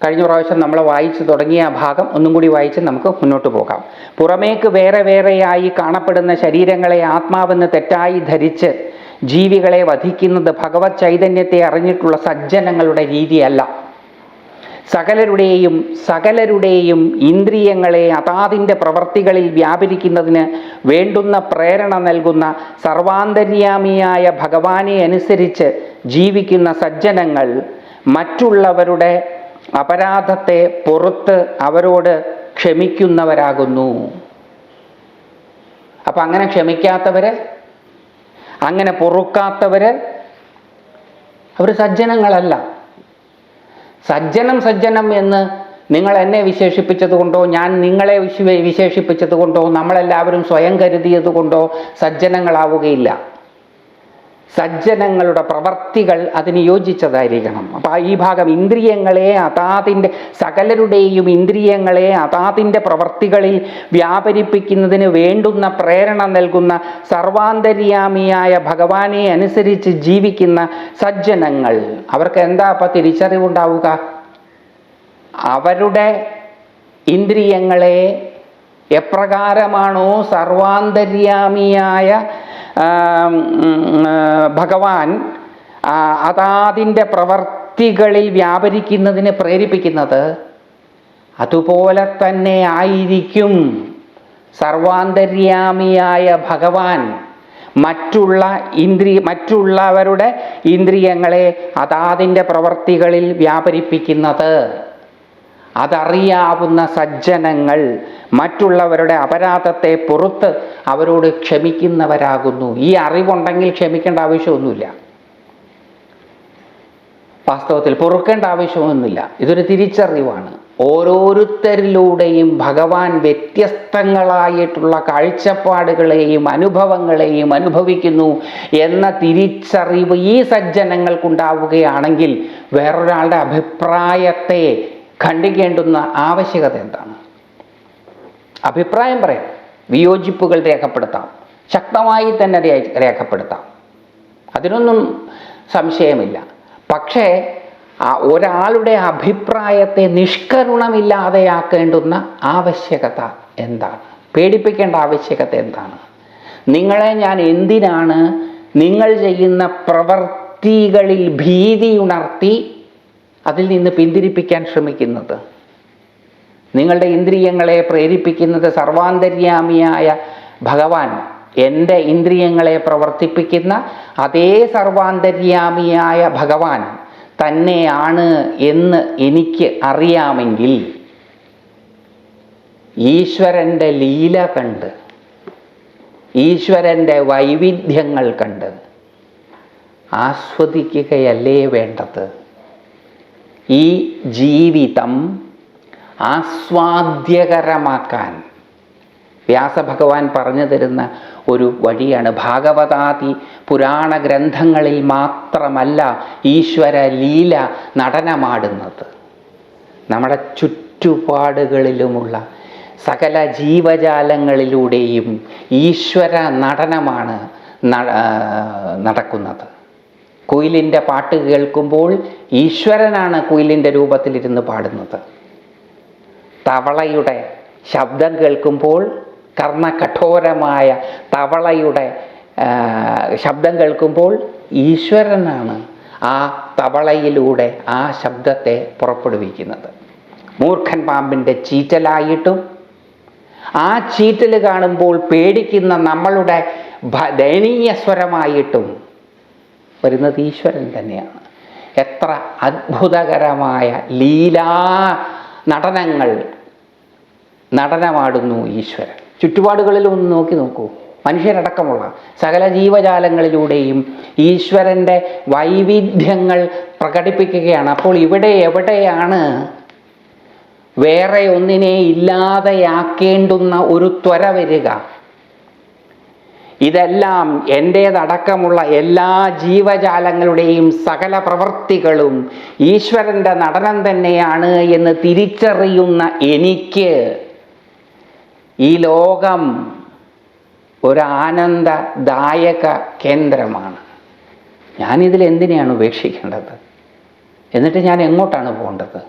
കഴിഞ്ഞ പ്രാവശ്യം നമ്മൾ വായിച്ചു തുടങ്ങിയ ഭാഗം ഒന്നും കൂടി വായിച്ച് നമുക്ക് മുന്നോട്ട് പോകാം. പുറമേക്ക് വേറെ വേറെയായി കാണപ്പെടുന്ന ശരീരങ്ങളെ ആത്മാവെന്ന് തെറ്റായി ധരിച്ച് ജീവികളെ വധിക്കുന്നത് ഭഗവത് ചൈതന്യത്തെ അറിഞ്ഞിട്ടുള്ള സജ്ജനങ്ങളുടെ രീതിയല്ല. സകലരുടെയും സകലരുടെയും ഇന്ദ്രിയങ്ങളെ അതാതിന്റെ പ്രവർത്തികളിൽ വ്യാപരിക്കുന്നതിന് വേണ്ടുന്ന പ്രേരണ നൽകുന്ന സർവാന്തര്യാമിയായ ഭഗവാനെ അനുസരിച്ച് ജീവിക്കുന്ന സജ്ജനങ്ങൾ മറ്റുള്ളവരുടെ അപരാധത്തെ പുറത്ത് അവരോട് ക്ഷമിക്കുന്നവരാകുന്നു. അപ്പം അങ്ങനെ ക്ഷമിക്കാത്തവര് അങ്ങനെ പൊറുക്കാത്തവര് അവർ സജ്ജനങ്ങളല്ല. സജ്ജനം സജ്ജനം എന്ന് നിങ്ങൾ എന്നെ വിശേഷിപ്പിച്ചത് കൊണ്ടോ ഞാൻ നിങ്ങളെ വിശേ- വിശേഷിപ്പിച്ചത് കൊണ്ടോ നമ്മളെല്ലാവരും സ്വയം കരുതിയത് കൊണ്ടോ സജ്ജനങ്ങളാവുകയില്ല. സജ്ജനങ്ങളുടെ പ്രവർത്തികൾ അതിന് യോജിച്ചതായിരിക്കണം. അപ്പം ഈ ഭാഗം ഇന്ദ്രിയങ്ങളെ അതാതിന്റെ സകലരുടെയും ഇന്ദ്രിയങ്ങളെ അതാതിന്റെ പ്രവർത്തികളിൽ വ്യാപരിപ്പിക്കുന്നതിന് വേണ്ടുന്ന പ്രേരണ നൽകുന്ന സർവാന്തര്യാമിയായ ഭഗവാനെ അനുസരിച്ച് ജീവിക്കുന്ന സജ്ജനങ്ങൾ. അവർക്ക് എന്താ അപ്പം തിരിച്ചറിവുണ്ടാവുക? അവരുടെ ഇന്ദ്രിയങ്ങളെ എപ്രകാരമാണോ സർവാന്തര്യാമിയായ ഭഗവാൻ അതാതിന്റെ പ്രവർത്തികളിൽ വ്യാപരിക്കുന്നതിന് പ്രേരിപ്പിക്കുന്നത് അതുപോലെ തന്നെ ആയിരിക്കും. സർവാന്തര്യാമിയായ ഭഗവാൻ മറ്റുള്ള ഇന്ദ്രിയ മറ്റുള്ളവരുടെ ഇന്ദ്രിയങ്ങളെ അതാതിന്റെ പ്രവർത്തികളിൽ വ്യാപരിപ്പിക്കുന്നത്. അതറിയാവുന്ന സജ്ജനങ്ങൾ മറ്റുള്ളവരുടെ അപരാധത്തെ പുറത്ത് അവരോട് ക്ഷമിക്കുന്നവരാകുന്നു. ഈ അറിവുണ്ടെങ്കിൽ ക്ഷമിക്കേണ്ട ആവശ്യമൊന്നുമില്ല. വാസ്തവത്തിൽ പൊറുക്കേണ്ട ആവശ്യമൊന്നുമില്ല. ഇതൊരു തിരിച്ചറിവാണ്. ഓരോരുത്തരിലൂടെയും ഭഗവാൻ വ്യത്യസ്തങ്ങളായിട്ടുള്ള കാഴ്ചപ്പാടുകളെയും അനുഭവങ്ങളെയും അനുഭവിക്കുന്നു എന്ന തിരിച്ചറിവ് ഈ സജ്ജനങ്ങൾക്കുണ്ടാവുകയാണെങ്കിൽ വേറൊരാളുടെ അഭിപ്രായത്തെ ഖണ്ഡിക്കേണ്ടുന്ന ആവശ്യകത എന്താണ്? അഭിപ്രായം പറയാം. വിയോജിപ്പുകൾ രേഖപ്പെടുത്താം. ശക്തമായി തന്നെ രേഖപ്പെടുത്താം. അതിനൊന്നും സംശയമില്ല. പക്ഷേ ഒരാളുടെ അഭിപ്രായത്തെ നിഷ്കരുണമില്ലാതെയാക്കേണ്ടുന്ന ആവശ്യകത എന്താണ്? പേടിപ്പിക്കേണ്ട ആവശ്യകത എന്താണ്? നിങ്ങളെ ഞാൻ എന്തിനാണ് നിങ്ങൾ ചെയ്യുന്ന പ്രവർത്തികളിൽ ഭീതി ഉണർത്തി അതിൽ നിന്ന് പിന്തിരിപ്പിക്കാൻ ശ്രമിക്കുന്നത്. നിങ്ങളുടെ ഇന്ദ്രിയങ്ങളെ പ്രേരിപ്പിക്കുന്നത് സർവാന്തര്യാമിയായ ഭഗവാൻ എന്റെ ഇന്ദ്രിയങ്ങളെ പ്രവർത്തിപ്പിക്കുന്ന അതേ സർവാന്തര്യാമിയായ ഭഗവാൻ തന്നെയാണ് എന്ന് എനിക്ക് അറിയാമെങ്കിൽ ഈശ്വരന്റെ ലീല കണ്ട് ഈശ്വരന്റെ വൈവിധ്യങ്ങൾ കണ്ട് ആസ്വദിക്കുകയല്ലേ വേണ്ടത്? ഈ ജീവിതം ആസ്വാദ്യകരമാക്കാൻ വ്യാസഭഗവാൻ പറഞ്ഞു തരുന്ന ഒരു വഴിയാണ് ഭാഗവതാദി പുരാണ ഗ്രന്ഥങ്ങളിൽ മാത്രമല്ല ഈശ്വര ലീല നടനമാടുന്നത്. നമ്മുടെ ചുറ്റുപാടുകളിലുമുള്ള സകല ജീവജാലങ്ങളിലൂടെയും ഈശ്വര നടനമാണ് നടക്കുന്നത്. കുയിലിന്റെ പാട്ട് കേൾക്കുമ്പോൾ ഈശ്വരനാണ് കുയിലിന്റെ രൂപത്തിലിരുന്ന് പാടുന്നത്. തവളയുടെ ശബ്ദം കേൾക്കുമ്പോൾ കർണകഠോരമായ തവളയുടെ ശബ്ദം കേൾക്കുമ്പോൾ ഈശ്വരനാണ് ആ തവളയിലൂടെ ആ ശബ്ദത്തെ പുറപ്പെടുവിക്കുന്നത്. മൂർഖൻ പാമ്പിന്റെ ചീറ്റലായിട്ടും ആ ചീറ്റൽ കാണുമ്പോൾ പേടിക്കുന്ന നമ്മളുടെ ദയനീയ സ്വരമായിട്ടും വരുന്നത് ഈശ്വരൻ തന്നെയാണ്. എത്ര അത്ഭുതകരമായ ലീലാ നടനങ്ങൾ നടനമാടുന്നു ഈശ്വരൻ. ചുറ്റുപാടുകളിൽ ഒന്ന് നോക്കി നോക്കൂ. മനുഷ്യരടക്കമുള്ള സകല ജീവജാലങ്ങളിലൂടെയും ഈശ്വരന്റെ വൈവിധ്യങ്ങൾ പ്രകടിപ്പിക്കുകയാണ്. അപ്പോൾ ഇവിടെ എവിടെയാണ് വേറെ ഒന്നിനെ ഇല്ലാതെയാക്കേണ്ടുന്ന ഒരു ത്വര വരിക? ഇതെല്ലാം എന്റേതടക്കമുള്ള എല്ലാ ജീവജാലങ്ങളുടെയും സകല പ്രവൃത്തികളും ഈശ്വരന്റെ നടനം തന്നെയാണ് എന്ന് തിരിച്ചറിയുന്ന എനിക്ക് ഈ ലോകം ഒരു ആനന്ദദായക കേന്ദ്രമാണ്. ഞാനിതിൽ എന്തിനെയാണ് ഉപേക്ഷിക്കേണ്ടത്? എന്നിട്ട് ഞാൻ എങ്ങോട്ടാണ് പോകേണ്ടത്?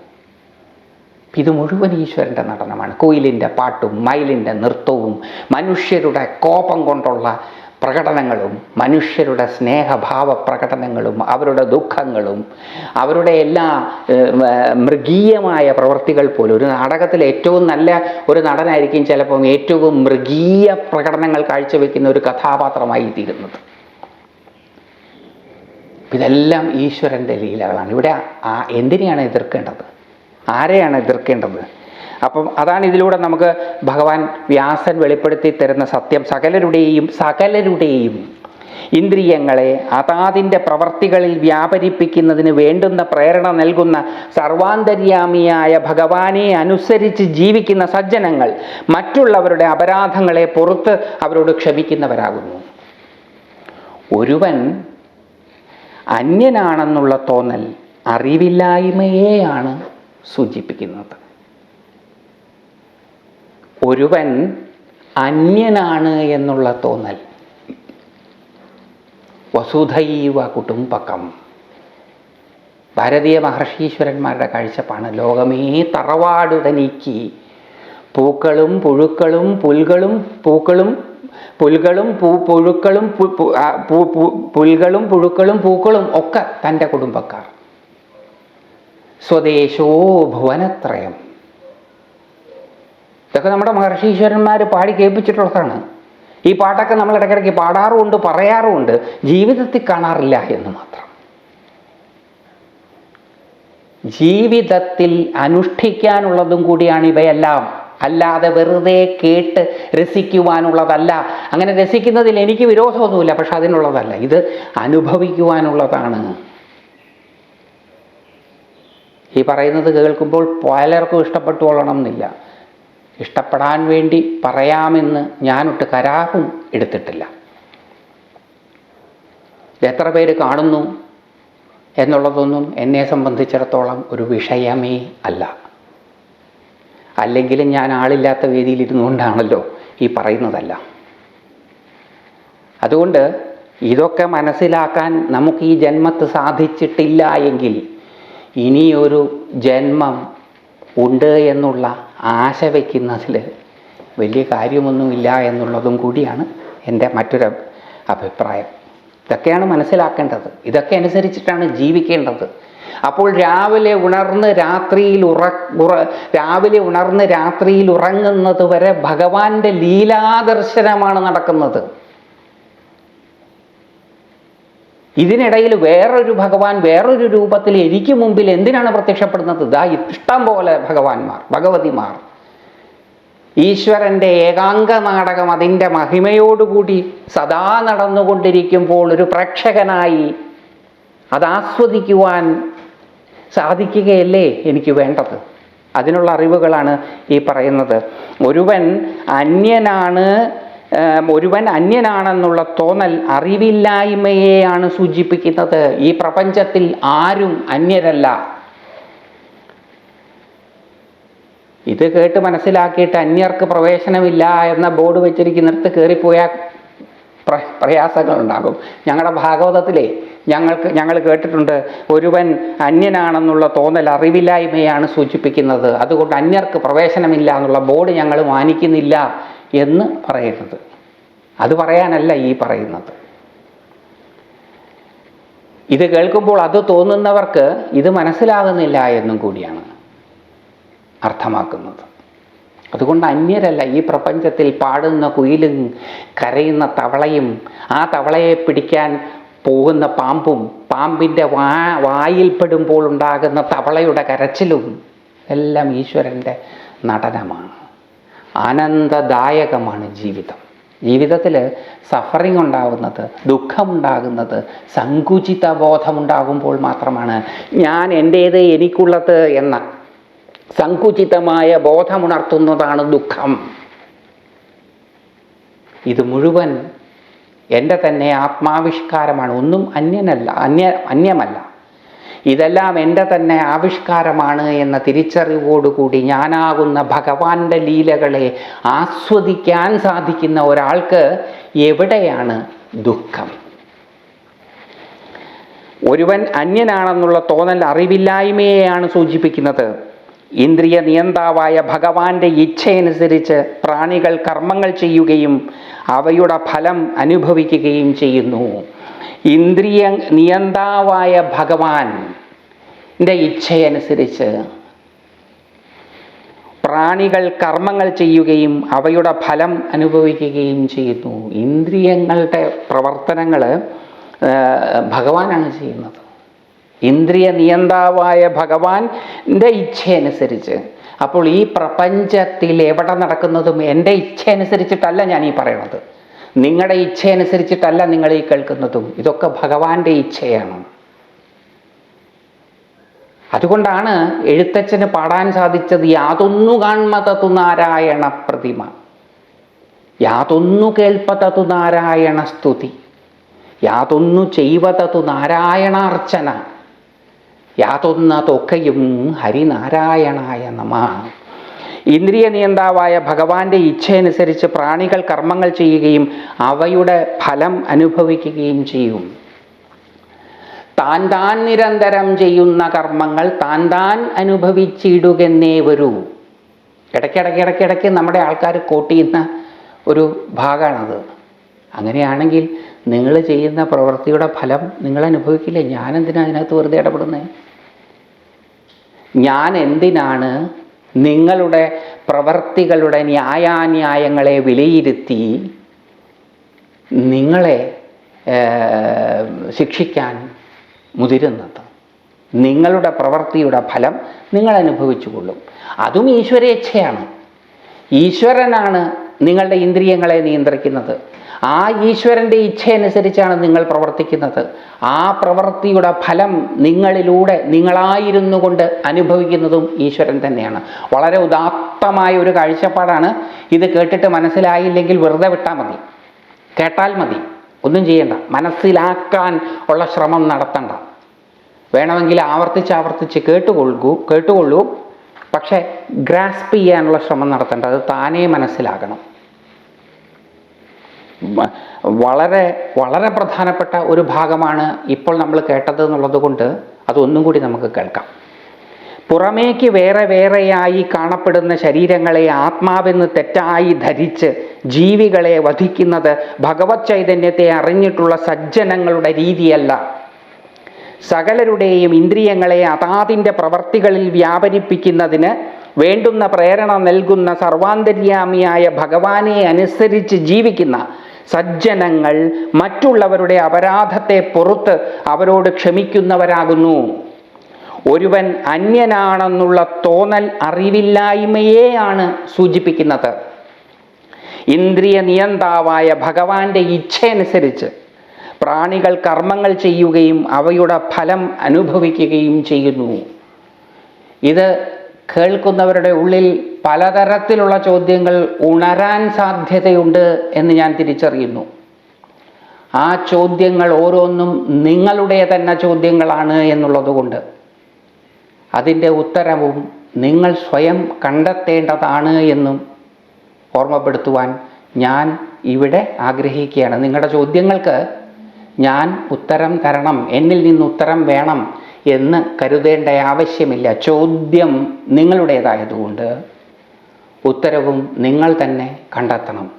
ഇത് മുഴുവൻ ഈശ്വരന്റെ നടനമാണ്. കുയിലിന്റെ പാട്ടും മയിലിന്റെ നൃത്തവും മനുഷ്യരുടെ കോപം കൊണ്ടുള്ള പ്രകടനങ്ങളും മനുഷ്യരുടെ സ്നേഹഭാവ പ്രകടനങ്ങളും അവരുടെ ദുഃഖങ്ങളും അവരുടെ എല്ലാ മൃഗീയമായ പ്രവൃത്തികൾ പോലും. ഒരു നാടകത്തിൽ ഏറ്റവും നല്ല ഒരു നടനായിരിക്കും ചിലപ്പം ഏറ്റവും മൃഗീയ പ്രകടനങ്ങൾ കാഴ്ചവെക്കുന്ന ഒരു കഥാപാത്രമായി തീരുന്നത്. ഇതെല്ലാം ഈശ്വരന്റെ ലീലകളാണ്. ഇവിടെ ആ എന്തിനെയാണ് എതിർക്കേണ്ടത്? ആരെയാണ് എതിർക്കേണ്ടത്? അപ്പം അതാണ് ഇതിലൂടെ നമുക്ക് ഭഗവാൻ വ്യാസൻ വെളിപ്പെടുത്തി തരുന്ന സത്യം. സകലരുടെയും സകലരുടെയും ഇന്ദ്രിയങ്ങളെ അതാതിന്റെ പ്രവർത്തികളിൽ വ്യാപരിപ്പിക്കുന്നതിന് വേണ്ടുന്ന പ്രേരണ നൽകുന്ന സർവാന്തര്യാമിയായ ഭഗവാനെ അനുസരിച്ച് ജീവിക്കുന്ന സജ്ജനങ്ങൾ മറ്റുള്ളവരുടെ അപരാധങ്ങളെ പുറത്ത് അവരോട് ക്ഷമിക്കുന്നവരാകുന്നു. ഒരുവൻ അന്യനാണെന്നുള്ള തോന്നൽ അറിവില്ലായ്മയെയാണ്. സൂചിപ്പിക്കുന്നത്. ഒരുവൻ അന്യനാണ് എന്നുള്ള തോന്നൽ. വസുധൈവ കുടുംബകം. ഭാരതീയ മഹർഷീശ്വരന്മാരുടെ കാഴ്ചപ്പാണ്. ലോകമേ തറവാട് പൂക്കളും പുഴുക്കളും പുൽകളും പൂക്കളും പുൽകളും പൂ പുഴുക്കളും പുൽകളും പുഴുക്കളും പൂക്കളും ഒക്കെ തന്റെ കുടുംബക്കാർ. സ്വദേശോ ഭുവനത്രയം. ഇതൊക്കെ നമ്മുടെ മഹർഷീശ്വരന്മാർ പാടി കേൾപ്പിച്ചിട്ടുള്ളതാണ്. ഈ പാട്ടൊക്കെ നമ്മൾ ഇടയ്ക്കിടയ്ക്ക് പാടാറുമുണ്ട് പറയാറുമുണ്ട്. ജീവിതത്തിൽ കാണാറില്ല എന്ന് മാത്രം. ജീവിതത്തിൽ അനുഷ്ഠിക്കാനുള്ളതും കൂടിയാണ് ഇവയെല്ലാം. അല്ലാതെ വെറുതെ കേട്ട് രസിക്കുവാനുള്ളതല്ല. അങ്ങനെ രസിക്കുന്നതിൽ എനിക്ക് വിരോധമൊന്നുമില്ല പക്ഷെ അതിനുള്ളതല്ല. ഇത് അനുഭവിക്കുവാനുള്ളതാണ്. ഈ പറയുന്നത് കേൾക്കുമ്പോൾ പലർക്കും ഇഷ്ടപ്പെട്ടു കൊള്ളണം എന്നില്ല ഇഷ്ടപ്പെടാൻ വേണ്ടി പറയാമെന്ന് ഞാനൊട്ട് കരാറും എടുത്തിട്ടില്ല. എത്ര പേര് കാണുന്നു എന്നുള്ളതൊന്നും എന്നെ സംബന്ധിച്ചിടത്തോളം ഒരു വിഷയമേ അല്ല. അല്ലെങ്കിലും ഞാൻ ആളില്ലാത്ത വേദിയിൽ ഇരുന്നുകൊണ്ടാണല്ലോ ഈ പറയുന്നതല്ല. അതുകൊണ്ട് ഇതൊക്കെ മനസ്സിലാക്കാൻ നമുക്ക് ഈ ജന്മത്ത് സാധിച്ചിട്ടില്ല എങ്കിൽ ഇനിയൊരു ജന്മം ഉണ്ട് എന്നുള്ള ആശ വയ്ക്കുന്നതിൽ വലിയ കാര്യമൊന്നുമില്ല എന്നുള്ളതും കൂടിയാണ് എന്റെ മറ്റൊരു അഭിപ്രായം. ഇതൊക്കെയാണ് മനസ്സിലാക്കേണ്ടത്. ഇതൊക്കെ അനുസരിച്ചിട്ടാണ് ജീവിക്കേണ്ടത്. അപ്പോൾ രാവിലെ ഉണർന്ന് രാത്രിയിൽ ഉറ ഉറ രാവിലെ ഉണർന്ന് രാത്രിയിൽ ഉറങ്ങുന്നത് വരെ ഭഗവാന്റെ ലീലാദർശനമാണ് നടക്കുന്നത്. ഇതിനിടയിൽ വേറൊരു ഭഗവാൻ വേറൊരു രൂപത്തിൽ എനിക്ക് മുമ്പിൽ എന്തിനാണ് പ്രത്യക്ഷപ്പെടുന്നത്? ദാ ഇഷ്ടം പോലെ ഭഗവാന്മാർ ഭഗവതിമാർ. ഈശ്വരന്റെ ഏകാംഗ നാടകം അതിന്റെ മഹിമയോടുകൂടി സദാ നടന്നുകൊണ്ടിരിക്കുമ്പോൾ ഒരു പ്രേക്ഷകനായി അതാസ്വദിക്കുവാൻ സാധിക്കുകയല്ലേ എനിക്ക് വേണ്ടത്? അതിനുള്ള അറിവുകളാണ് ഈ പറയുന്നത്. ഒരുവൻ അന്യനാണ് ഒരുവൻ അന്യനാണെന്നുള്ള തോന്നൽ അറിവില്ലായ്മയെയാണ് സൂചിപ്പിക്കുന്നത്. ഈ പ്രപഞ്ചത്തിൽ ആരും അന്യരല്ല. ഇത് കേട്ട് മനസ്സിലാക്കിയിട്ട് അന്യർക്ക് പ്രവേശനമില്ല എന്ന ബോർഡ് വെച്ചിരിക്കുന്നിടത്ത് കയറിപ്പോയാൽ പ്ര പ്രയാസങ്ങൾ ഉണ്ടാകും ഞങ്ങളുടെ ഭാഗവതത്തിലെ ഞങ്ങൾക്ക് ഞങ്ങൾ കേട്ടിട്ടുണ്ട് ഒരുവൻ അന്യനാണെന്നുള്ള തോന്നൽ അറിവില്ലായ്മയാണ് സൂചിപ്പിക്കുന്നത്. അതുകൊണ്ട് അന്യർക്ക് പ്രവേശനമില്ല എന്നുള്ള ബോർഡ് ഞങ്ങൾ മാനിക്കുന്നില്ല. എന്ന് പറയരുത്. അത് പറയാനല്ല ഈ പറയുന്നത്. ഇത് കേൾക്കുമ്പോൾ അത് തോന്നുന്നവർക്ക് ഇത് മനസ്സിലാകുന്നില്ല എന്നും കൂടിയാണ് അർത്ഥമാക്കുന്നത്. അതുകൊണ്ട് അന്യരല്ല ഈ പ്രപഞ്ചത്തിൽ പാടുന്ന കുയിലും കരയുന്ന തവളയും ആ തവളയെ പിടിക്കാൻ പോകുന്ന പാമ്പും പാമ്പിന്റെ വാ വായിൽപ്പെടുമ്പോൾ ഉണ്ടാകുന്ന തവളയുടെ കരച്ചിലും എല്ലാം ഈശ്വരന്റെ നടനമാണ്. ആനന്ദദായകമാണ് ജീവിതം. ജീവിതത്തിൽ സഫറിങ് ഉണ്ടാകുന്നത് ദുഃഖമുണ്ടാകുന്നത് സങ്കുചിത ബോധമുണ്ടാകുമ്പോൾ മാത്രമാണ്. ഞാൻ എന്റേത് എനിക്കുള്ളത് എന്ന സങ്കുചിതമായ ബോധമുണർത്തുന്നതാണ് ദുഃഖം. ഇത് മുഴുവൻ എന്റെ തന്നെ ആത്മാവിഷ്കാരമാണ്. ഒന്നും അന്യനല്ല അന്യ അന്യമല്ല. ഇതെല്ലാം എന്റെ തന്നെ ആവിഷ്കാരമാണ് എന്ന തിരിച്ചറിവോടുകൂടി ഞാനാകുന്ന ഭഗവാന്റെ ലീലകളെ ആസ്വദിക്കാൻ സാധിക്കുന്ന ഒരാൾക്ക് എവിടെയാണ് ദുഃഖം? ഒരുവൻ അന്യനാണെന്നുള്ള തോന്നൽ അറിവില്ലായ്മയെയാണ് സൂചിപ്പിക്കുന്നത്. ഇന്ദ്രിയ നിയന്താവായ ഭഗവാന്റെ ഇച്ഛയനുസരിച്ച് പ്രാണികൾ കർമ്മങ്ങൾ ചെയ്യുകയും അവയുടെ ഫലം അനുഭവിക്കുകയും ചെയ്യുന്നു. ഇന്ദ്രിയ നിയന്താവായ ഭഗവാന്റെ ഇച്ഛയനുസരിച്ച് പ്രാണികൾ കർമ്മങ്ങൾ ചെയ്യുകയും അവയുടെ ഫലം അനുഭവിക്കുകയും ചെയ്യുന്നു. ഇന്ദ്രിയങ്ങളുടെ പ്രവർത്തനങ്ങൾ ഭഗവാനാണ് ചെയ്യുന്നത്. ഇന്ദ്രിയ നിയന്താവായ ഭഗവാന്റെ ഇച്ഛയനുസരിച്ച്. അപ്പോൾ ഈ പ്രപഞ്ചത്തിൽ എവിടെ നടക്കുന്നതും എന്റെ ഇച്ഛയനുസരിച്ചിട്ടല്ല ഞാൻ ഈ പറയണത്. നിങ്ങളുടെ ഇച്ഛയനുസരിച്ചിട്ടല്ല നിങ്ങൾ ഈ കേൾക്കുന്നതും. ഇതൊക്കെ ഭഗവാന്റെ ഇച്ഛയാണ്. അതുകൊണ്ടാണ് എഴുത്തച്ഛന് പാടാൻ സാധിച്ചത് യാതൊന്നു കാൺമതതു നാരായണ പ്രതിമ. യാതൊന്നു കേൾപ്പതതു നാരായണ സ്തുതി. യാതൊന്നു ചെയ്വതതു നാരായണാർച്ചന യാതൊന്നതൊക്കെയും ഹരിനാരായണായ നമ. ഇന്ദ്രിയ നിയന്താവായ ഭഗവാന്റെ ഇച്ഛയനുസരിച്ച് പ്രാണികൾ കർമ്മങ്ങൾ ചെയ്യുകയും അവയുടെ ഫലം അനുഭവിക്കുകയും ചെയ്യും. താൻ താൻ നിരന്തരം ചെയ്യുന്ന കർമ്മങ്ങൾ താൻ താൻ അനുഭവിച്ചിടുകെന്നേ വരൂ. ഇടയ്ക്കിടയ്ക്ക് ഇടയ്ക്കിടയ്ക്ക് നമ്മുടെ ആൾക്കാർ കോട്ട് ചെയ്യുന്ന ഒരു ഭാഗമാണത്. അങ്ങനെയാണെങ്കിൽ നിങ്ങൾ ചെയ്യുന്ന പ്രവൃത്തിയുടെ ഫലം നിങ്ങൾ അനുഭവിക്കില്ലേ? ഞാൻ എന്തിനാണ് അതിനകത്ത് വെറുതെ ഇടപെടുന്നത് ഞാൻ എന്തിനാണ് നിങ്ങളുടെ പ്രവർത്തികളുടെ ന്യായാന്യായങ്ങളെ വിലയിരുത്തി നിങ്ങളെ ശിക്ഷിക്കാൻ മുതിരുന്നത്. നിങ്ങളുടെ പ്രവൃത്തിയുടെ ഫലം നിങ്ങൾ അനുഭവിച്ചുകൊള്ളും അതും ഈശ്വരേച്ഛയാണ്. ഈശ്വരനാണ് നിങ്ങളുടെ ഇന്ദ്രിയങ്ങളെ നിയന്ത്രിക്കുന്നത്. ആ ഈശ്വരന്റെ ഇച്ഛയനുസരിച്ചാണ് നിങ്ങൾ പ്രവർത്തിക്കുന്നത്. ആ പ്രവൃത്തിയുടെ ഫലം നിങ്ങളിലൂടെ നിങ്ങളായിരുന്നു കൊണ്ട് അനുഭവിക്കുന്നതും ഈശ്വരൻ തന്നെയാണ്. വളരെ ഉദാത്തമായ ഒരു കാഴ്ചപ്പാടാണ്. ഇത് കേട്ടിട്ട് മനസ്സിലായില്ലെങ്കിൽ വെറുതെ വിട്ടാൽ മതി. കേട്ടാൽ മതി. ഒന്നും ചെയ്യണ്ട. മനസ്സിലാക്കാൻ ഉള്ള ശ്രമം നടത്തണ്ട. വേണമെങ്കിൽ ആവർത്തിച്ച് ആവർത്തിച്ച് കേട്ടുകൊള്ളൂ കേട്ടുകൊള്ളൂ. പക്ഷേ ഗ്രാസ്പ് ചെയ്യാനുള്ള ശ്രമം നടത്തേണ്ട. അത് താനേ മനസ്സിലാകണം. വളരെ വളരെ പ്രധാനപ്പെട്ട ഒരു ഭാഗമാണ് ഇപ്പോൾ നമ്മൾ കേട്ടത് എന്നുള്ളത് കൊണ്ട് അതൊന്നും കൂടി നമുക്ക് കേൾക്കാം. പുറമേക്ക് വേറെ വേറെയായി കാണപ്പെടുന്ന ശരീരങ്ങളെ ആത്മാവെന്ന് തെറ്റായി ധരിച്ച് ജീവികളെ വധിക്കുന്നത് ഭഗവത് ചൈതന്യത്തെ അറിഞ്ഞിട്ടുള്ള സജ്ജനങ്ങളുടെ രീതിയല്ല. സകലരുടെയും ഇന്ദ്രിയങ്ങളെ അതാതിന്റെ പ്രവർത്തികളിൽ വ്യാപരിപ്പിക്കുന്നതിന് വേണ്ടുന്ന പ്രേരണ നൽകുന്ന സർവാന്തര്യാമിയായ ഭഗവാനെ അനുസരിച്ച് ജീവിക്കുന്ന സജ്ജനങ്ങൾ മറ്റുള്ളവരുടെ അപരാധത്തെ പുറത്ത് അവരോട് ക്ഷമിക്കുന്നവരാകുന്നു. ഒരുവൻ അന്യനാണെന്നുള്ള തോന്നൽ അറിവില്ലായ്മയെയാണ് സൂചിപ്പിക്കുന്നത്. ഇന്ദ്രിയ നിയന്താവായ ഭഗവാന്റെ ഇച്ഛയനുസരിച്ച് പ്രാണികൾ കർമ്മങ്ങൾ ചെയ്യുകയും അവയുടെ ഫലം അനുഭവിക്കുകയും ചെയ്യുന്നു. ഇത് കേൾക്കുന്നവരുടെ ഉള്ളിൽ പലതരത്തിലുള്ള ചോദ്യങ്ങൾ ഉണരാൻ സാധ്യതയുണ്ട് എന്ന് ഞാൻ തിരിച്ചറിയുന്നു. ആ ചോദ്യങ്ങൾ ഓരോന്നും നിങ്ങളുടെ തന്നെ ചോദ്യങ്ങളാണ് എന്നുള്ളതുകൊണ്ട്. അതിന്റെ ഉത്തരവും നിങ്ങൾ സ്വയം കണ്ടെത്തേണ്ടതാണ് എന്നും ഓർമ്മപ്പെടുത്തുവാൻ ഞാൻ ഇവിടെ ആഗ്രഹിക്കുകയാണ്. നിങ്ങളുടെ ചോദ്യങ്ങൾക്ക് ഞാൻ ഉത്തരം തരണം എന്നിൽ നിന്ന് ഉത്തരം വേണം എന്ന് കരുതേണ്ട ആവശ്യമില്ല. ചോദ്യം നിങ്ങളുടേതായതുകൊണ്ട് ഉത്തരവും നിങ്ങൾ തന്നെ കണ്ടെത്തണം.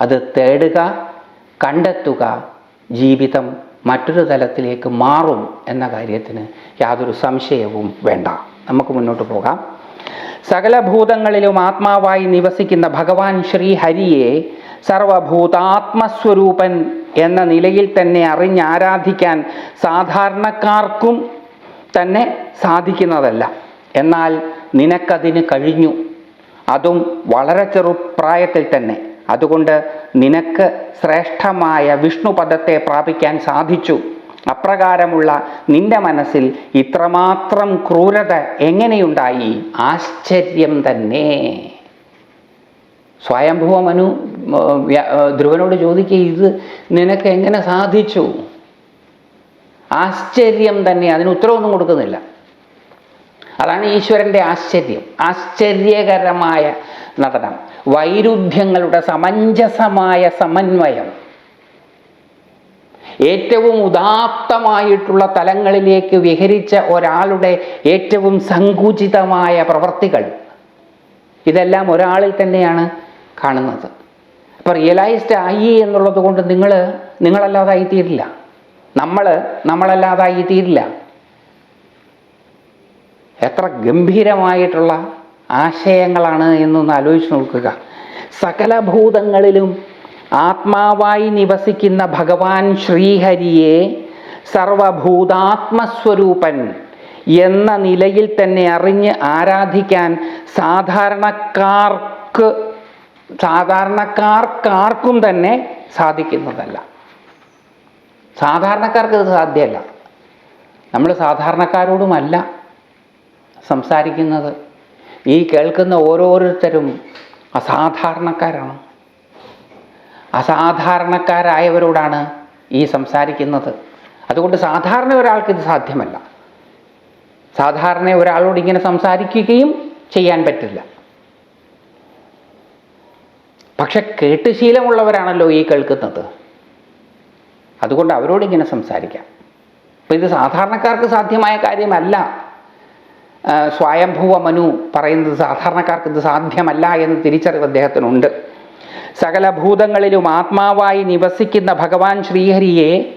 അത് തേടുക കണ്ടെത്തുക ജീവിതം മറ്റൊരു തലത്തിലേക്ക് മാറും എന്ന കാര്യത്തിന് യാതൊരു സംശയവും വേണ്ട. നമുക്ക് മുന്നോട്ട് പോകാം. സകല ഭൂതങ്ങളിലും ആത്മാവായി നിവസിക്കുന്ന ഭഗവാൻ ശ്രീഹരിയെ സർവഭൂതാത്മസ്വരൂപൻ എന്ന നിലയിൽ തന്നെ അറിഞ്ഞ് ആരാധിക്കാൻ സാധാരണക്കാർക്കും തന്നെ സാധിക്കുന്നതല്ല. എന്നാൽ നിനക്കതിന് കഴിഞ്ഞു. അതും വളരെ ചെറുപ്രായത്തിൽ തന്നെ. അതുകൊണ്ട് നിനക്ക് ശ്രേഷ്ഠമായ വിഷ്ണുപദത്തെ പ്രാപിക്കാൻ സാധിച്ചു. അപ്രകാരമുള്ള നിന്റെ മനസ്സിൽ ഇത്രമാത്രം ക്രൂരത എങ്ങനെയുണ്ടായി? ആശ്ചര്യം തന്നെ. സ്വയംഭവ മനു ധ്രുവനോട് ചോദിക്കുക ഇത് നിനക്ക് എങ്ങനെ സാധിച്ചു? ആശ്ചര്യം തന്നെ അതിന് ഉത്തരവൊന്നും കൊടുക്കുന്നില്ല. അതാണ് ഈശ്വരന്റെ ആശ്ചര്യം ആശ്ചര്യകരമായ നടനം. വൈരുദ്ധ്യങ്ങളുടെ സമഞ്ജസമായ സമന്വയം. ഏറ്റവും ഉദാത്തമായിട്ടുള്ള തലങ്ങളിലേക്ക് വിഹരിച്ച ഒരാളുടെ ഏറ്റവും സങ്കുചിതമായ പ്രവർത്തികൾ ഇതെല്ലാം ഒരാളിൽ തന്നെയാണ് കാണുന്നത്. അപ്പോൾ റിയലൈസ്ഡ് ആയി എന്നുള്ളത് കൊണ്ട് നിങ്ങൾ നിങ്ങളല്ലാതായി തീരില്ല നമ്മൾ നമ്മളല്ലാതായി തീരില്ല. എത്ര ഗംഭീരമായിട്ടുള്ള ആശയങ്ങളാണ് എന്നൊന്ന് ആലോചിച്ച് നോക്കുക. സകല ഭൂതങ്ങളിലും ആത്മാവായി നിവസിക്കുന്ന ഭഗവാൻ ശ്രീഹരിയെ സർവഭൂതാത്മസ്വരൂപൻ എന്ന നിലയിൽ തന്നെ അറിഞ്ഞ് ആരാധിക്കാൻ സാധാരണക്കാർക്ക് സാധാരണക്കാർക്കാർക്കും തന്നെ സാധിക്കുന്നതല്ല. സാധാരണക്കാർക്ക് ഇത് സാധ്യമല്ല. നമ്മൾ സാധാരണക്കാരോടുമല്ല സംസാരിക്കുന്നത്. ഈ കേൾക്കുന്ന ഓരോരുത്തരും അസാധാരണക്കാരാണ്. അസാധാരണക്കാരായവരോടാണ് ഈ സംസാരിക്കുന്നത്. അതുകൊണ്ട് സാധാരണ ഒരാൾക്ക് ഇത് സാധ്യമല്ല. സാധാരണ ഒരാളോട് ഇങ്ങനെ സംസാരിക്കുകയും ചെയ്യാൻ പറ്റില്ല. പക്ഷെ കേട്ട് ശീലമുള്ളവരാണല്ലോ ഈ കേൾക്കുന്നത്. അതുകൊണ്ട് അവരോട് ഇങ്ങനെ സംസാരിക്കാം. അപ്പോൾ ഇത് സാധാരണക്കാർക്ക് സാധ്യമായ കാര്യമല്ല. സ്വയംഭൂവ മനു പറയുന്നത് സാധാരണക്കാർക്ക് ഇത് സാധ്യമല്ല എന്ന് തിരിച്ചറിവ് അദ്ദേഹത്തിനുണ്ട്. സകല ഭൂതങ്ങളിലും ആത്മാവായി നിവസിക്കുന്ന ഭഗവാൻ ശ്രീഹരിയെ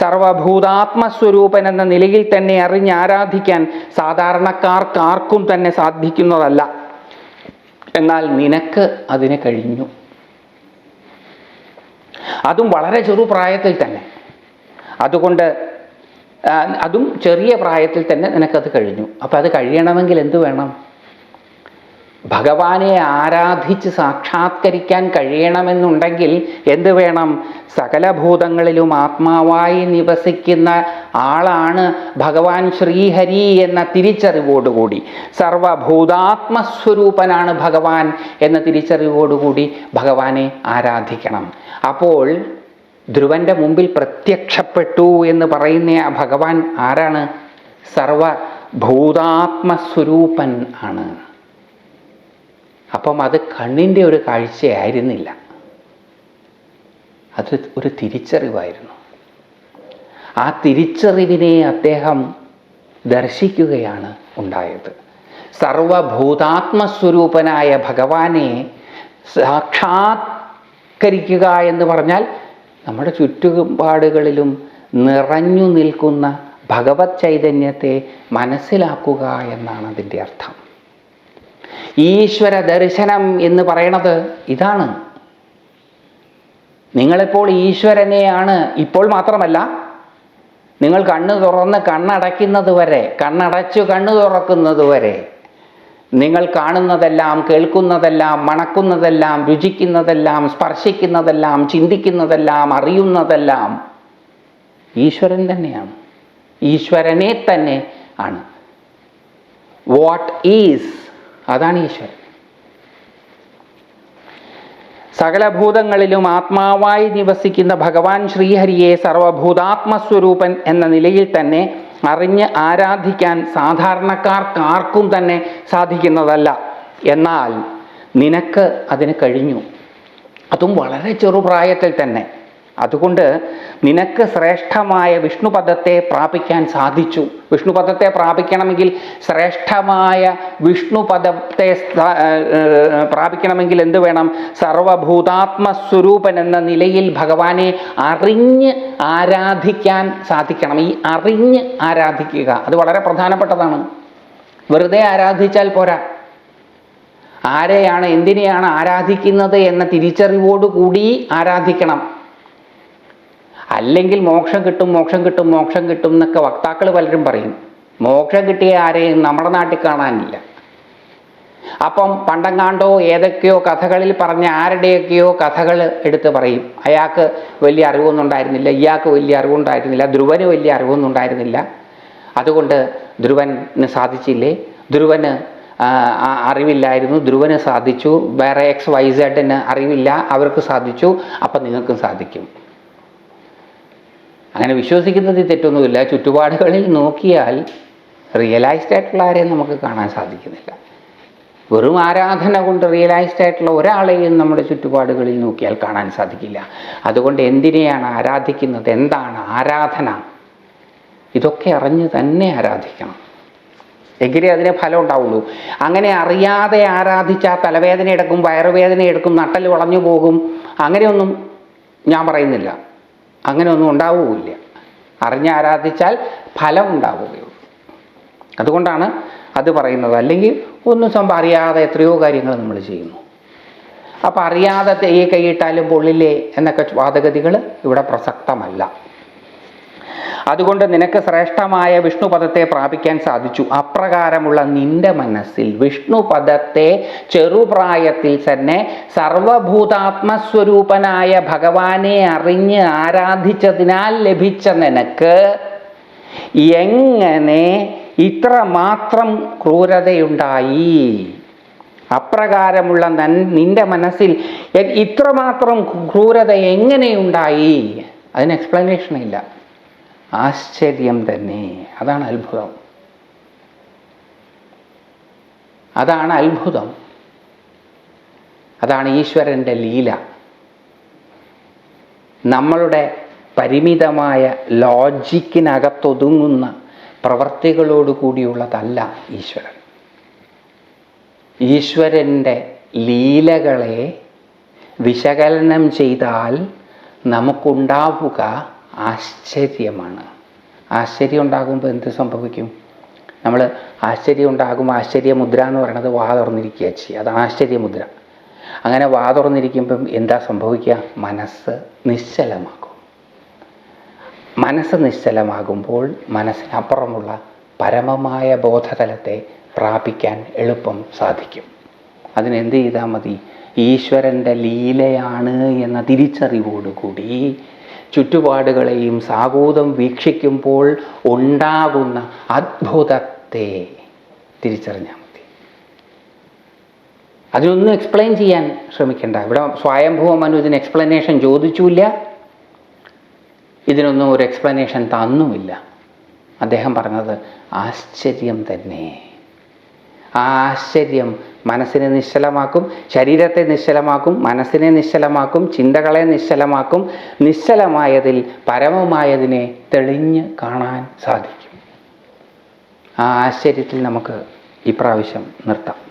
സർവഭൂതാത്മസ്വരൂപൻ എന്ന നിലയിൽ തന്നെ അറിഞ്ഞ് ആരാധിക്കാൻ സാധാരണക്കാർക്കാർക്കും തന്നെ സാധിക്കുന്നതല്ല. എന്നാൽ നിനക്ക് അതിന് കഴിഞ്ഞു. അതും വളരെ ചെറു പ്രായത്തിൽ തന്നെ. അതുകൊണ്ട് അതും ചെറിയ പ്രായത്തിൽ തന്നെ നിനക്കത് കഴിഞ്ഞു. അപ്പം അത് കഴിയണമെങ്കിൽ എന്തു വേണം? ഭഗവാനെ ആരാധിച്ച് സാക്ഷാത്കരിക്കാൻ കഴിയണമെന്നുണ്ടെങ്കിൽ എന്ത് വേണം? സകല ഭൂതങ്ങളിലും ആത്മാവായി നിവസിക്കുന്ന ആളാണ് ഭഗവാൻ ശ്രീഹരി എന്ന തിരിച്ചറിവോടുകൂടി. സർവഭൂതാത്മസ്വരൂപനാണ് ഭഗവാൻ എന്ന തിരിച്ചറിവോടുകൂടി ഭഗവാനെ ആരാധിക്കണം. അപ്പോൾ ധ്രുവന്റെ മുമ്പിൽ പ്രത്യക്ഷപ്പെട്ടു എന്ന് പറയുന്ന ആ ഭഗവാൻ ആരാണ്? സർവഭൂതാത്മസ്വരൂപൻ ആണ്. അപ്പം അത് കണ്ണിന്റെ ഒരു കാഴ്ചയായിരുന്നില്ല. അത് ഒരു തിരിച്ചറിവായിരുന്നു. ആ തിരിച്ചറിവിനെ അദ്ദേഹം ദർശിക്കുകയാണ് ഉണ്ടായത്. സർവഭൂതാത്മസ്വരൂപനായ ഭഗവാനെ സാക്ഷാത്കരിക്കുക എന്ന് പറഞ്ഞാൽ നമ്മുടെ ചുറ്റുപാടുകളിലും നിറഞ്ഞു നിൽക്കുന്ന ഭഗവത് ചൈതന്യത്തെ മനസ്സിലാക്കുക എന്നാണ് അതിന്റെ അർത്ഥം. ഈശ്വര ദർശനം എന്ന് പറയണത് ഇതാണ്. നിങ്ങളിപ്പോൾ ഈശ്വരനെയാണ് ഇപ്പോൾ മാത്രമല്ല നിങ്ങൾ കണ്ണ് തുറന്ന് കണ്ണടയ്ക്കുന്നത് വരെ കണ്ണടച്ചു കണ്ണു തുറക്കുന്നത് വരെ നിങ്ങൾ കാണുന്നതെല്ലാം കേൾക്കുന്നതെല്ലാം മണക്കുന്നതെല്ലാം രുചിക്കുന്നതെല്ലാം സ്പർശിക്കുന്നതെല്ലാം ചിന്തിക്കുന്നതെല്ലാം അറിയുന്നതെല്ലാം ഈശ്വരൻ തന്നെയാണ്. ഈശ്വരനെ തന്നെ ആണ്. വാട്ട് ഈസ് അതാണ് ഈശ്വരൻ. സകല ഭൂതങ്ങളിലും ആത്മാവായി നിവസിക്കുന്ന ഭഗവാൻ ശ്രീഹരിയെ സർവഭൂതാത്മസ്വരൂപൻ എന്ന നിലയിൽ തന്നെ അറിഞ്ഞ് ആരാധിക്കാൻ സാധാരണക്കാർക്കാർക്കും തന്നെ സാധിക്കുന്നതല്ല. എന്നാൽ നിനക്ക് അതിന് കഴിഞ്ഞു. അതും വളരെ ചെറുപ്രായത്തിൽ തന്നെ. അതുകൊണ്ട് നിനക്ക് ശ്രേഷ്ഠമായ വിഷ്ണുപദത്തെ പ്രാപിക്കാൻ സാധിച്ചു. വിഷ്ണുപദത്തെ പ്രാപിക്കണമെങ്കിൽ ശ്രേഷ്ഠമായ വിഷ്ണുപദത്തെ പ്രാപിക്കണമെങ്കിൽ എന്ത് വേണം? സർവഭൂതാത്മസ്വരൂപൻ എന്ന നിലയിൽ ഭഗവാനെ അറിഞ്ഞ് ആരാധിക്കാൻ സാധിക്കണം. ഈ അറിഞ്ഞ് ആരാധിക്കുക അത് വളരെ പ്രധാനപ്പെട്ടതാണ്. വെറുതെ ആരാധിച്ചാൽ പോരാ. ആരെയാണ് എന്തിനെയാണ് ആരാധിക്കുന്നത് എന്ന തിരിച്ചറിവോടുകൂടി ആരാധിക്കണം. അല്ലെങ്കിൽ മോക്ഷം കിട്ടും മോക്ഷം കിട്ടും മോക്ഷം കിട്ടും എന്നൊക്കെ വക്താക്കൾ പലരും പറയും. മോക്ഷം കിട്ടിയ ആരെയും നമ്മുടെ നാട്ടിൽ കാണാനില്ല. അപ്പം പണ്ടങ്ങാണ്ടോ ഏതൊക്കെയോ കഥകളിൽ പറഞ്ഞ ആരുടെയൊക്കെയോ കഥകൾ എടുത്ത് പറയും. അയാൾക്ക് വലിയ അറിവൊന്നും ഉണ്ടായിരുന്നില്ല ഇയാൾക്ക് വലിയ അറിവുണ്ടായിരുന്നില്ല ധ്രുവന് വലിയ അറിവൊന്നും ഉണ്ടായിരുന്നില്ല. അതുകൊണ്ട് ധ്രുവന് സാധിച്ചില്ലേ? ധ്രുവന് അറിവില്ലായിരുന്നു. ധ്രുവന് സാധിച്ചു. വേറെ എക്സ് വൈ സെഡിന് അറിവില്ല. അവർക്ക് സാധിച്ചു. അപ്പം നിങ്ങൾക്കും സാധിക്കും. അങ്ങനെ വിശ്വസിക്കുന്നതിൽ തെറ്റൊന്നുമില്ല. ചുറ്റുപാടുകളിൽ നോക്കിയാൽ റിയലൈസ്ഡ് ആയിട്ടുള്ള ആരെയും നമുക്ക് കാണാൻ സാധിക്കുന്നില്ല. വെറും ആരാധന കൊണ്ട് റിയലൈസ്ഡ് ആയിട്ടുള്ള ഒരാളെയും നമ്മുടെ ചുറ്റുപാടുകളിൽ നോക്കിയാൽ കാണാൻ സാധിക്കില്ല. അതുകൊണ്ട് എന്തിനെയാണ് ആരാധിക്കുന്നത്? എന്താണ് ആരാധന? ഇതൊക്കെ അറിഞ്ഞ് തന്നെ ആരാധിക്കണം. എങ്കിലേ അതിന് ഫലം ഉണ്ടാവുള്ളൂ. അങ്ങനെ അറിയാതെ ആരാധിച്ചാൽ തലവേദന എടുക്കും വയറുവേദന എടുക്കും നട്ടൽ വളഞ്ഞു പോകും അങ്ങനെയൊന്നും ഞാൻ പറയുന്നില്ല. അങ്ങനെയൊന്നും ഉണ്ടാവുകയില്ല. അറിഞ്ഞ് ആരാധിച്ചാൽ ഫലം ഉണ്ടാവുകയുള്ളൂ. അതുകൊണ്ടാണ് അത് പറയുന്നത്. അല്ലെങ്കിൽ ഒന്നും സംഭവം അറിയാതെ എത്രയോ കാര്യങ്ങൾ നമ്മൾ ചെയ്യുന്നു. അപ്പം അറിയാതെ ഈ കൈയിട്ടാലും പൊള്ളില്ലേ എന്നൊക്കെ വാദഗതികൾ ഇവിടെ പ്രസക്തമല്ല. അതുകൊണ്ട് നിനക്ക് ശ്രേഷ്ഠമായ വിഷ്ണുപദത്തെ പ്രാപിക്കാൻ സാധിച്ചു. അപ്രകാരമുള്ള നിന്റെ മനസ്സിൽ വിഷ്ണുപദത്തെ ചെറുപ്രായത്തിൽ തന്നെ സർവഭൂതാത്മസ്വരൂപനായ ഭഗവാനെ അറിഞ്ഞ് ആരാധിച്ചതിനാൽ ലഭിച്ച നിനക്ക് എങ്ങനെ ഇത്ര മാത്രം ക്രൂരതയുണ്ടായി? അപ്രകാരമുള്ള നിന്റെ മനസ്സിൽ ഇത്രമാത്രം ക്രൂരത എങ്ങനെയുണ്ടായി? അതിന് എക്സ്പ്ലനേഷൻ ഇല്ല. ആശ്ചര്യം തന്നെ. അതാണ് അത്ഭുതം. അതാണ് അത്ഭുതം. അതാണ് ഈശ്വരന്റെ ലീല. നമ്മളുടെ പരിമിതമായ ലോജിക്കിനകത്തൊതുങ്ങുന്ന പ്രവർത്തികളോട് കൂടിയുള്ളതല്ല ഈശ്വരൻ. ഈശ്വരന്റെ ലീലകളെ വിശകലനം ചെയ്താൽ നമുക്കുണ്ടാവുക ആശ്ചര്യമാണ്. ആശ്ചര്യം ഉണ്ടാകുമ്പോൾ എന്ത് സംഭവിക്കും? നമ്മൾ ആശ്ചര്യം ഉണ്ടാകുമ്പോൾ ആശ്ചര്യമുദ്ര എന്ന് പറയുന്നത് വാ തുറന്നിരിക്കുക ചെയ്യുക. അതാണ് ആശ്ചര്യമുദ്ര. അങ്ങനെ വാ തുറന്നിരിക്കുമ്പം എന്താ സംഭവിക്കുക? മനസ്സ് നിശ്ചലമാകും. മനസ്സ് നിശ്ചലമാകുമ്പോൾ മനസ്സിനപ്പുറമുള്ള പരമമായ ബോധതലത്തെ പ്രാപിക്കാൻ എളുപ്പം സാധിക്കും. അതിനെന്ത് ചെയ്താൽ മതി? ഈശ്വരന്റെ ലീലയാണ് എന്ന തിരിച്ചറിവോടുകൂടി ചുറ്റുപാടുകളെയും സാഗൂതം വീക്ഷിക്കുമ്പോൾ ഉണ്ടാകുന്ന അത്ഭുതത്തെ തിരിച്ചറിഞ്ഞാൽ മതി. അതിനൊന്നും എക്സ്പ്ലെയിൻ ചെയ്യാൻ ശ്രമിക്കേണ്ട. ഇവിടെ സ്വയംഭൂവ മനു എക്സ്പ്ലനേഷൻ ചോദിച്ചില്ല ഇതിനൊന്നും ഒരു എക്സ്പ്ലനേഷൻ തന്നുമില്ല. അദ്ദേഹം പറഞ്ഞത് ആശ്ചര്യം തന്നെ. ആ ആശ്ചര്യം മനസ്സിനെ നിശ്ചലമാക്കും ശരീരത്തെ നിശ്ചലമാക്കും മനസ്സിനെ നിശ്ചലമാക്കും ചിന്തകളെ നിശ്ചലമാക്കും. നിശ്ചലമായതിൽ പരമമായതിനെ തെളിഞ്ഞ് കാണാൻ സാധിക്കും. ആ ആശ്ചര്യത്തിൽ നമുക്ക് ഇപ്രാവശ്യം നിർത്താം.